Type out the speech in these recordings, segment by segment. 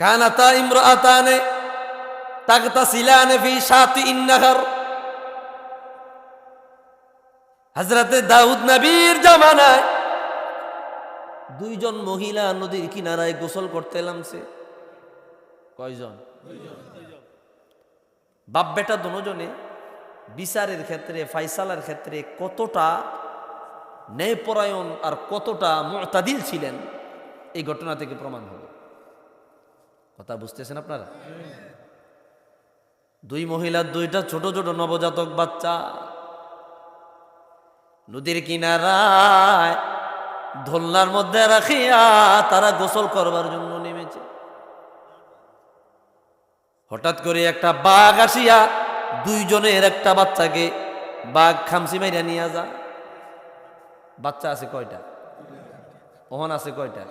কানাতা ইমরাতানে তাগতাসিলানে ফি Shati ইন্নাহার। হজরতে দাউদ নবীর জামানায় দুইজন মহিলা নদীর কিনারায় গোসল করতে নামছে। কয়জন? বাপ বেটা দুজনে বিচারের ক্ষেত্রে, ফাইসালার ক্ষেত্রে কতটা ন্যায়পরায়ণ আর কতটা মতাদিল ছিলেন, এই ঘটনা থেকে প্রমাণ হলো কথা বুঝতেছেন আপনারা? দুই মহিলার দুইটা ছোট ছোট নবজাতক বাচ্চা। নদীর কিনারায় ধোলনার মধ্যে রাখিয়া তারা গোসল করবার জন্য নেমেছে। হঠাৎ করে একটা বাঘ আসিয়া দুইজনের একটা বাচ্চাকে বাঘ খামসি মাইরা নিয়ে যা বাচ্চা আছে কয়টা? ওহন আছে কয়টা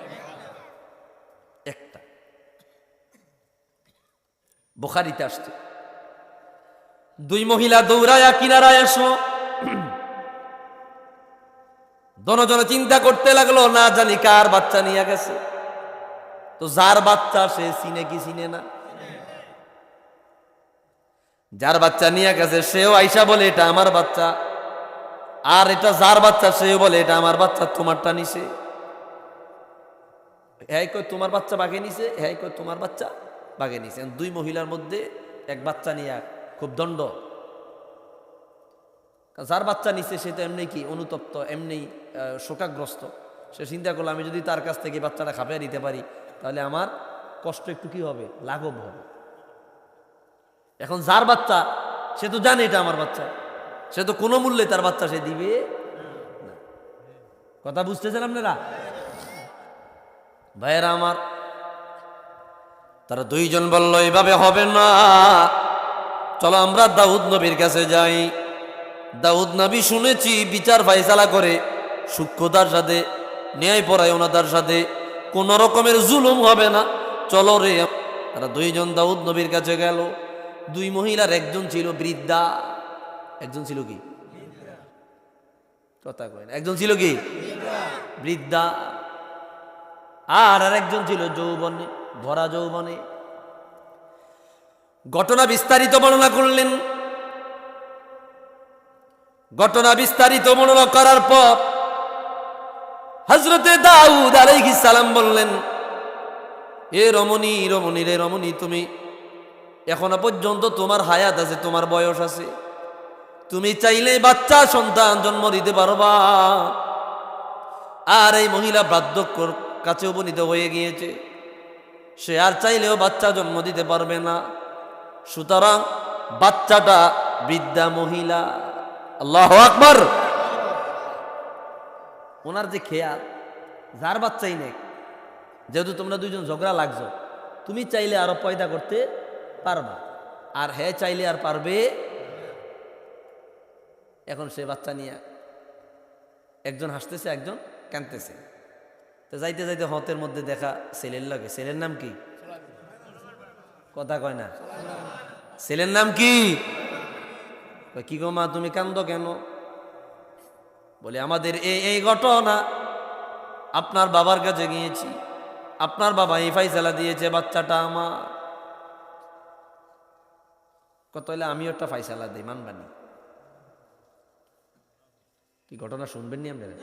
একটা বোখারিতে আসছে। দুই মহিলা দৌড়ায়া কিনারায় আসলো দনজনে চিন্তা করতে লাগল, না জানি কার বাচ্চা নিয়ে গেছে। তো যার বাচ্চা সে চিনে কি চিনে না? যার বাচ্চা নিয়ে গেছে, সেও আইসা বলে, এটা আমার বাচ্চা। আর এটা যার বাচ্চা, সেও বলে, এটা আমার বাচ্চা, তোমারটা নিছে। হ্যাঁ কই, তোমার বাচ্চা বাগে নিছে? হ্যাঁ কই, তোমার বাচ্চা। বাগে নিছে। দুই মহিলার মধ্যে এক বাচ্চা নিয়ে খুব দণ্ড। যার বাচ্চা নিচ্ছে সে তো এমনি কি অনুতপ্ত, এমনি শোকাগ্রস্ত। সে চিন্তা করল, আমি যদি তার কাছ থেকে বাচ্চাটা খাপিয়ে দিতে পারি, তাহলে আমার কষ্ট একটু কি হবে? লাঘব হবে। এখন যার বাচ্চা, সে তো জানে এটা আমার বাচ্চা। সে তো কোনো মূল্যে তার বাচ্চা সে দিবে। কথা বুঝতেছেন আপনারা? ভাইয়েরা আমার তারা দুইজন বলল এইভাবে হবে না। চলো আমরা দাউদ নবীর কাছে যাই। দাউদ নবী শুনেছি বিচার ফাইসালা করে, সূক্ষ্মতার সাথে, ন্যায় পরায়ণতার সাথে, কোন রকমের জুলুম হবে না। চলো রে। তারা দুইজন দাউদ নবীর কাছে গেল। দুই মহিলার একজন ছিল বৃদ্ধা। একজন ছিল কি? কথা কয় একজন ছিল কি? বৃদ্ধা। আর আর একজন ছিল যৌবনে। ভরা যৌবনে। ঘটনা বিস্তারিত বর্ণনা করলেন। ঘটনা বিস্তারিত বর্ণনা করার পর হজরতে দাউদ আলাইহিস সালাম বললেন, এ রমণী রমণী রে রমণী, তুমি এখনও পর্যন্ত তোমার হায়াত আছে, তোমার বয়স আছে। তুমি চাইলে বাচ্চা, সন্তান জন্ম দিতে পারবা। আর এই মহিলা বার্ধক্যর কাছে উপনীত হয়ে গিয়েছে। সে আর চাইলেও বাচ্চা জন্ম দিতে পারবে না। সুতরাং বাচ্চাটা বৃদ্ধা মহিলা। আল্লাহ আকবর। ওনার যে খেয়াল, যার বাচ্চাই নেক, যেহেতু তোমরা দুইজন ঝগড়া লাগছো, তুমি চাইলে আরও পয়দা করতে পারবা আর হ্যাঁ চাইলে আর পারবে এখন সে বাচ্চা নিয়ে একজন হাসতেছে, একজন কাঁদতেছে। তো যাইতে যাইতে হতের মধ্যে দেখা ছেলের লাগে। ছেলের নাম কি? কথা কয় না। ছেলের নাম কি? কি গো মা, তুমি কান্দো কেন? বলে, আমাদের এই এই ঘটনা আপনার বাবার কাছে গিয়েছি। আপনার বাবা এই ফাইসালা দিয়েছে, বাচ্চাটা আমার। কত হলে আমিও একটা ফাইসালা দিই মানবানি কি ঘটনা শুনবেন নি আপনারা?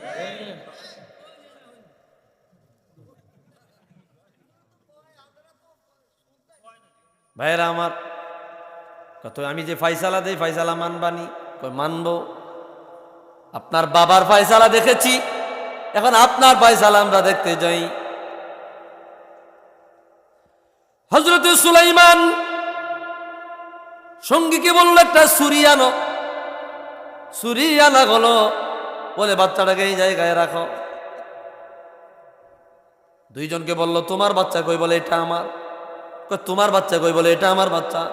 ভাইয়েরা আমার, কত আমি যে ফাইসালা দেই, ফাইসালা মানবানি কই মানবো। আপনার বাবার ফাইসালা দেখেছি, এখন আপনার ফাইসালা আমরা দেখতে যাই। হজরত সুলাইমান সঙ্গীকে বলল, একটা সুরি আনো। সুরি আনা বলে, বাচ্চাটাকে এই জায়গায় রাখো। দুইজনকে বলল, তোমার বাচ্চা কই? বলে, এটা আমার। তোমার বাচ্চা কই? বলে, এটা আমার বাচ্চা।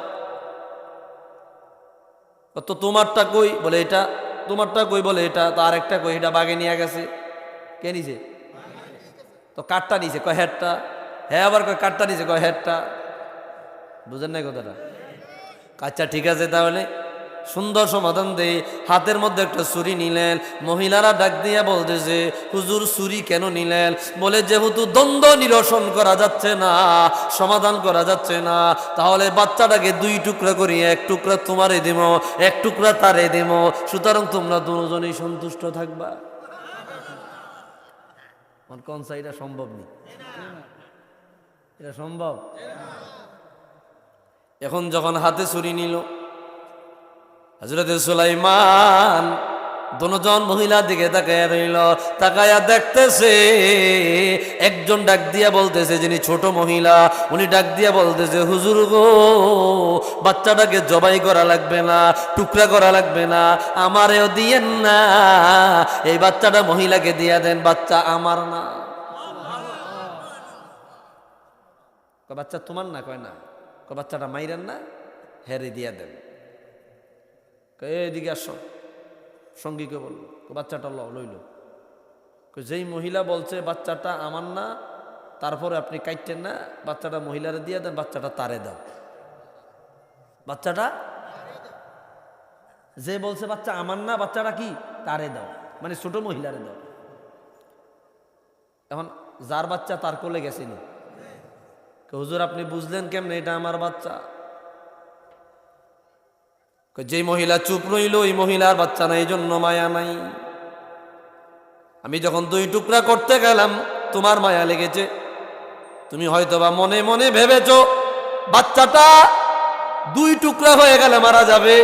তো তোমারটা কই? বলে, এটা তোমারটা কই? বলে, এটা তো আরেকটা কই? এটা বাগে নিয়ে গেছে। কে নিছে? তো কাঠটা নিছে, কয় হ্যাটটা হ্যাঁ আবার কয়, কাঠটা নিছে, কয় হ্যাটটা বুঝেন নাই কথাটা? আচ্ছা ঠিক আছে তাহলে। সুন্দর সমাধান দে। হাতের মধ্যে একটা ছুরি নিলেন। মহিলারা ডাক দিয়ে বলতেছে, হুজুর, ছুরি কেন নিলেন? বলে, যেহেতু দ্বন্দ্ব নিরসন করা যাচ্ছে না, সমাধান করা যাচ্ছে না, তাহলে বাচ্চাটাকে দুই টুকরা করি, এক টুকরা তোমারে দেব, এক টুকরা তারে দেব। সুতরাং তোমরা দুজনেই সন্তুষ্ট থাকবা। সম্ভব নেই এটা সম্ভব? এখন যখন হাতে ছুরি নিল হজরত সুলাইমান দনোজন মহিলার দিকে তাকায়া রইল। তাকায়া দেখতেছে, একজন ডাক দিয়া বলতেছে, যিনি ছোট মহিলা, উনি ডাক দিয়া বলতেছে, হুজুর গো, বাচ্চাটাকে জবাই করা লাগবে না, টুকরা করা লাগবে না, আমারেও দিয়েন না। এই বাচ্চাটা মহিলাকে দিয়া দেন, বাচ্চা আমার না। বাচ্চা তোমার না? কয়, না। বাচ্চাটা মাইরেন না, হেরে দিয়া দেন। এদিকে আসো। সঙ্গীকে বলল বাচ্চাটা ল লইল। যেই মহিলা বলছে বাচ্চাটা আমার না তারপরে আপনি কাইটেন না বাচ্চাটা মহিলারে দিয়ে দেন বাচ্চাটা তারে দাও। বাচ্চাটা? যে বলছে বাচ্চা আমার না বাচ্চাটা কি? তারে দাও মানে ছোট মহিলারে দাও। এখন যার বাচ্চা তার কোলে কয়, হুজুর আপনি বুঝলেন কেমনে? এটা আমার বাচ্চা। যেই মহিলা চুপ রইল, ওই মহিলার বাচ্চা নাই জন্য মায়া নাই। আমি যখন দুই টুকরা করতে গেলাম, তোমার মায়া লেগেছে। তুমি হয়তোবা মনে মনে ভেবেছ, বাচ্চাটা দুই টুকরা হয়ে গেলে মারা যাবে,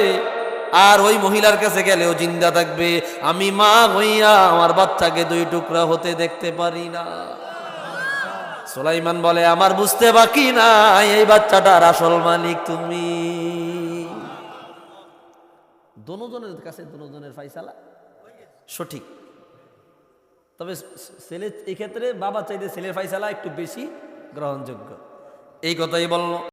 আর ওই মহিলার কাছে গেলেও জিন্দা থাকবে। আমি মা হইয়া আমার বাচ্চাকে দুই টুকরা হতে দেখতে পারি না। সোলাইমান বলে, আমার বুঝতে বাকি না এই বাচ্চাটার আসল মালিক তুমি। দনোজনের কাছে দনোজনের ফাইসালা সঠিক। তবে ছেলে এক্ষেত্রে বাবা চাইতে ছেলের ফাইসালা একটু বেশি গ্রহণযোগ্য। এই কথাই বলল।